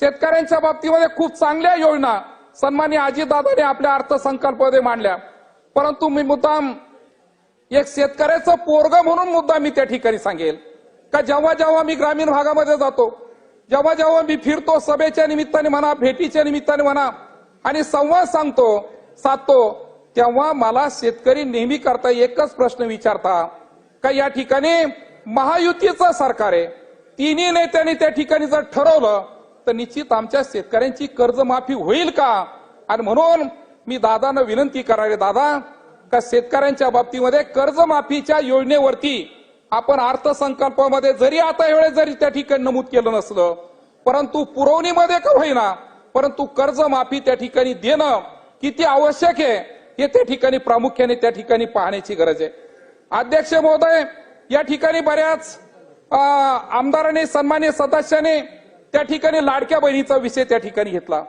शेतकऱ्यांच्या बाबतीमध्ये खूप चांगल्या योजना सन्मान्य अजितदादाने आपल्या अर्थसंकल्पामध्ये मांडल्या. परंतु मी मुद्दाम एक शेतकऱ्याचं पोरग म्हणून मुद्दा मी त्या ठिकाणी सांगेल. का जेव्हा जेव्हा मी ग्रामीण भागामध्ये जातो जेव्हा जेव्हा मी फिरतो सभेच्या निमित्ताने म्हणा भेटीच्या निमित्ताने म्हणा आणि संवाद सांगतो साधतो तेव्हा मला शेतकरी नेहमी करता एकच प्रश्न विचारता का या ठिकाणी महायुतीचं सरकार आहे. तिन्ही नेत्यांनी त्या ठिकाणी जर ठरवलं तर निश्चित आमच्या शेतकऱ्यांची कर्जमाफी होईल का? आणि म्हणून मी दादांना विनंती करावे दादा का शेतकऱ्यांच्या बाबतीमध्ये कर्जमाफीच्या योजनेवरती आपण अर्थसंकल्पामध्ये जरी आता वेळेस जरी त्या ठिकाणी नमूद केलं नसलं परंतु पुरवणीमध्ये का होईना परंतु कर्जमाफी त्या ठिकाणी देणं किती आवश्यक आहे हे त्या ठिकाणी प्रामुख्याने त्या ठिकाणी पाहण्याची गरज आहे. अध्यक्ष महोदय या ठिकाणी बऱ्याच आमदाराने आमदारांनी सन्मान्य सदस्याने त्या ठिकाणी लाडक्या बहिणीचा विषय त्या ठिकाणी घेतला.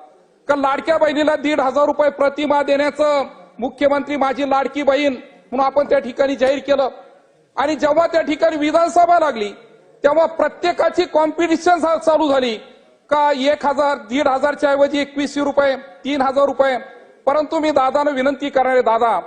का लाडक्या बहिणीला दीड हजार रुपये प्रतिमा देण्याचं मुख्यमंत्री माझी लाडकी बहीण म्हणून आपण त्या ठिकाणी जाहीर केलं. आणि जेव्हा त्या ठिकाणी विधानसभा लागली तेव्हा प्रत्येकाची कॉम्पिटिशन चालू झाली. का एक हजार दीड हजारच्या ऐवजी एकवीसशे रुपये तीन हजार रुपये. परंतु मी दादानं विनंती करणारे दादा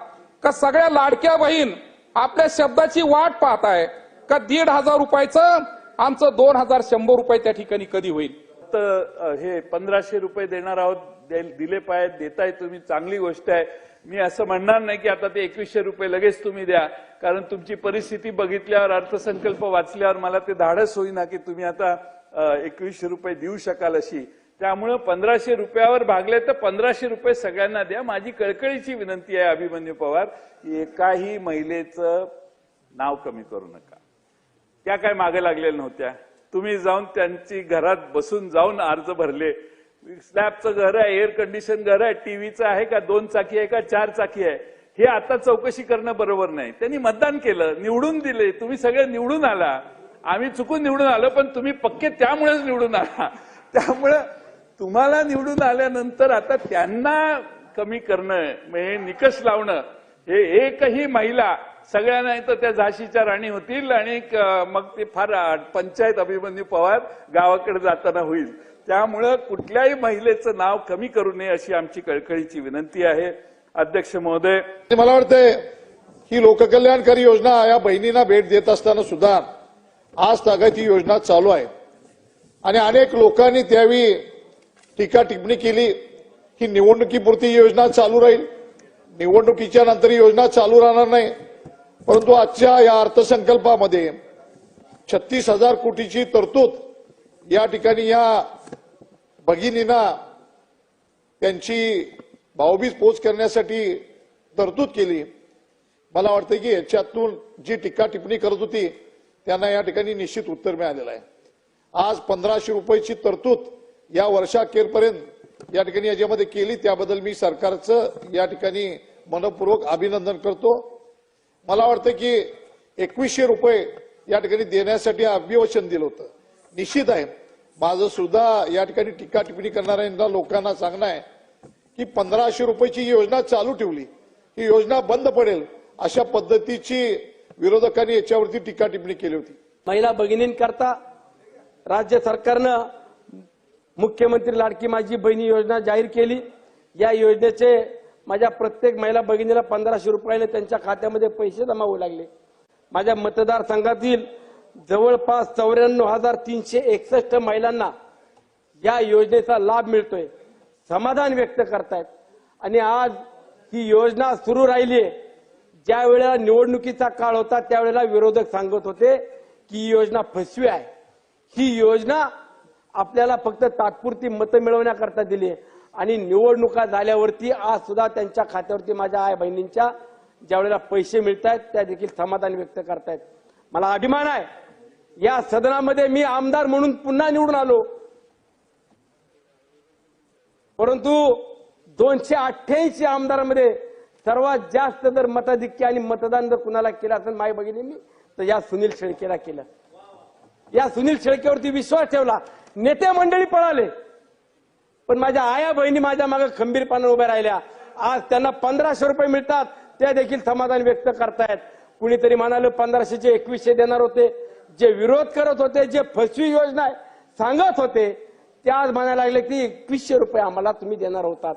का सगळ्या लाडक्या बहीण आपल्या शब्दाची वाट पाहत आहे का दीड हजार रुपयाचं आमचं दोन हजार शंभर रुपये त्या ठिकाणी कधी होईल? तर हे पंधराशे रुपये देणार आहोत दे- दिले पाहिजे देताय तुम्ही चांगली गोष्ट आहे. मी असं म्हणणार नाही की आता ते एकवीसशे रुपये लगेच तुम्ही द्या कारण तुमची परिस्थिती बघितल्यावर अर्थसंकल्प वाचल्यावर मला ते धाडस होईना की तुम्ही आता एकवीसशे रुपये देऊ शकाल अशी. त्यामुळं पंधराशे रुपयावर भागले तर पंधराशे रुपये सगळ्यांना द्या. माझी कळकळीची विनंती आहे अभिमन्यू पवार की एकाही महिलेचं नाव कमी करू नका. त्या काय मागे लागलेल्या नव्हत्या. तुम्ही जाऊन त्यांची घरात बसून जाऊन अर्ज भरले. स्लॅबचं घर आहे एअर कंडिशन घर आहे टीव्हीचं आहे का दोन चाकी आहे का चार चाकी आहे. हे आता चौकशी करणं बरोबर नाही. त्यांनी मतदान केलं निवडून दिले. तुम्ही सगळे निवडून आला. आम्ही चुकून निवडून आलो पण तुम्ही पक्के त्यामुळेच निवडून आला. त्यामुळं तुम्हाला निवडून आल्यानंतर आता त्यांना कमी करणं म्हणजे निकष लावणं हे एकही महिला सगळ्यांना तर त्या झाशीच्या राणी होतील आणि मग ते फार पंचायत अभिमन्यू पवार गावाकडे जाताना होईल. त्यामुळं कुठल्याही महिलेचं नाव कमी करू नये अशी आमची कळकळीची विनंती आहे. अध्यक्ष महोदय. मला वाटतंय ही लोककल्याणकारी योजना या बहिणींना भेट देत असताना सुद्धा आज तागत ही योजना चालू आहे. आणि अनेक लोकांनी त्यावेळी टीका टिप्पणी केली ही निवडणुकीपुरती योजना चालू राहील. निवडणुकीच्या नंतर ही योजना चालू राहणार नाही. परंतु आजच्या या अर्थसंकल्पामध्ये छत्तीस हजार कोटीची तरतूद या ठिकाणी या भगिनींना त्यांची भावबीज पोच करण्यासाठी तरतूद केली. मला वाटतं की याच्यातून जी टीका टिप्पणी करत होती त्यांना या ठिकाणी निश्चित उत्तर मिळालेलं आहे. आज पंधराशे रुपयाची तरतूद या वर्षाखेरपर्यंत या ठिकाणी याच्यामध्ये केली त्याबद्दल मी सरकारचं या ठिकाणी मनपूर्वक अभिनंदन करतो. मला वाटतं की एकवीसशे रुपये या ठिकाणी देण्यासाठी अभिवचन दिलं होतं. निश्चित आहे. माझं सुद्धा या ठिकाणी टीका टिप्पणी करणाऱ्या लोकांना सांगणं आहे की पंधराशे रुपयाची ही योजना चालू ठेवली. ही योजना बंद पडेल अशा पद्धतीची विरोधकांनी याच्यावरती टीका टिप्पणी केली होती. महिला भगिनींकरता राज्य सरकारनं मुख्यमंत्री लाडकी माझी बहिणी योजना जाहीर केली. या योजनेचे माझ्या प्रत्येक महिला भगिनीला पंधराशे रुपयाने त्यांच्या खात्यामध्ये पैसे जमा होऊ लागले. माझ्या मतदारसंघातील जवळपास चौऱ्याण्णव हजार तीनशे एकसष्ट महिलांना या योजनेचा लाभ मिळतोय. समाधान व्यक्त करतायत. आणि आज ही योजना सुरू राहिली आहे. ज्या वेळेला निवडणुकीचा काळ होता त्यावेळेला विरोधक सांगत होते की ही योजना फसवी आहे. ही योजना आपल्याला फक्त तात्पुरती मतं मिळवण्याकरता दिली आहे. आणि निवडणुका झाल्यावरती आज सुद्धा त्यांच्या खात्यावरती माझ्या आई बहिणींच्या ज्या वेळेला पैसे मिळत आहेत त्या देखील समाधान व्यक्त करतायत. मला अभिमान आहे. या सदनामध्ये मी आमदार म्हणून पुन्हा निवडून आलो. परंतु दोनशे अठ्ठ्याऐंशी आमदारांमध्ये सर्वात जास्त जर मताधिक्य आणि मतदान जर कुणाला केलं असेल माय भगिनींनी तर या सुनील शेळकेला केलं. या सुनील शेळकेवरती विश्वास ठेवला. नेते मंडळी पळाले. पण माझ्या आया बहिणी माझ्या मागे खंबीरपणे उभ्या राहिल्या. आज त्यांना पंधराशे रुपये मिळतात. त्या देखील समाधान व्यक्त करतायत. कुणीतरी म्हणाले पंधराशेचे एकवीसशे देणार होते. जे विरोध करत होते जे फसवी योजना सांगत होते त्या आज म्हणायला लागले की एकवीसशे रुपये आम्हाला तुम्ही देणार होतात.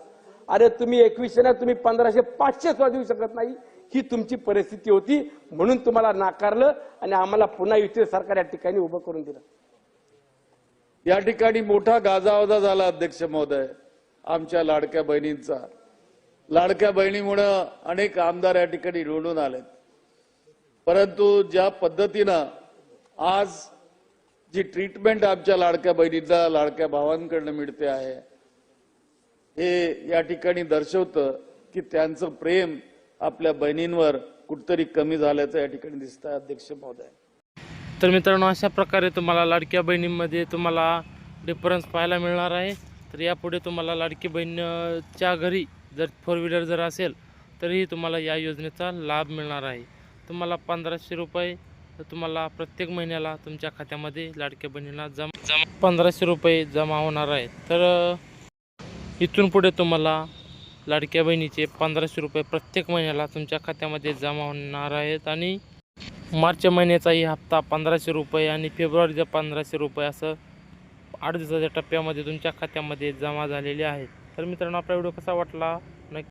अरे तुम्ही एकवीसशे ना तुम्ही पंधराशे पाचशे सुद्धा देऊ शकत नाही. ही तुमची परिस्थिती होती म्हणून तुम्हाला नाकारलं आणि आम्हाला पुन्हा युती सरकार या ठिकाणी उभं करून दिलं. या ठिकाणी मोठा गाजावाजा झाला अध्यक्ष महोदय आमच्या लाडक्या बहिणींचा. लाडक्या बहिणीमुळं अनेक आमदार या ठिकाणी निवडून आलेत. परंतु ज्या पद्धतीनं आज जी ट्रीटमेंट आमच्या लाडक्या बहिणींना लाडक्या भावांकडनं मिळते आहे हे या ठिकाणी दर्शवतं की त्यांचं प्रेम आपल्या बहिणींवर कुठतरी कमी झाल्याचं या ठिकाणी दिसतं अध्यक्ष महोदय. तर मित्रांनो अशा प्रकारे तुम्हाला लाडक्या बहिणींमध्ये तुम्हाला डिफरन्स पाहायला मिळणार आहे. तर यापुढे तुम्हाला लाडकी बहिणीच्या घरी जर फोर व्हीलर जर असेल तरीही तुम्हाला या योजनेचा लाभ मिळणार आहे. तुम्हाला पंधराशे रुपये तुम्हाला प्रत्येक महिन्याला तुमच्या खात्यामध्ये लाडक्या बहिणीला जमा जमा पंधराशे रुपये जमा होणार आहे. तर इथून पुढे तुम्हाला लाडक्या बहिणीचे पंधराशे रुपये प्रत्येक महिन्याला तुमच्या खात्यामध्ये जमा होणार आहेत आणि मार्च महिन्याचाही हप्ता पंधराशे रुपये आणि फेब्रुवारीचा पंधराशे रुपये असं आठ दिवसाच्या टप्प्यामध्ये तुमच्या खात्यामध्ये जमा झालेले आहेत तर मित्रांनो आपला व्हिडिओ कसा वाटला? नक्की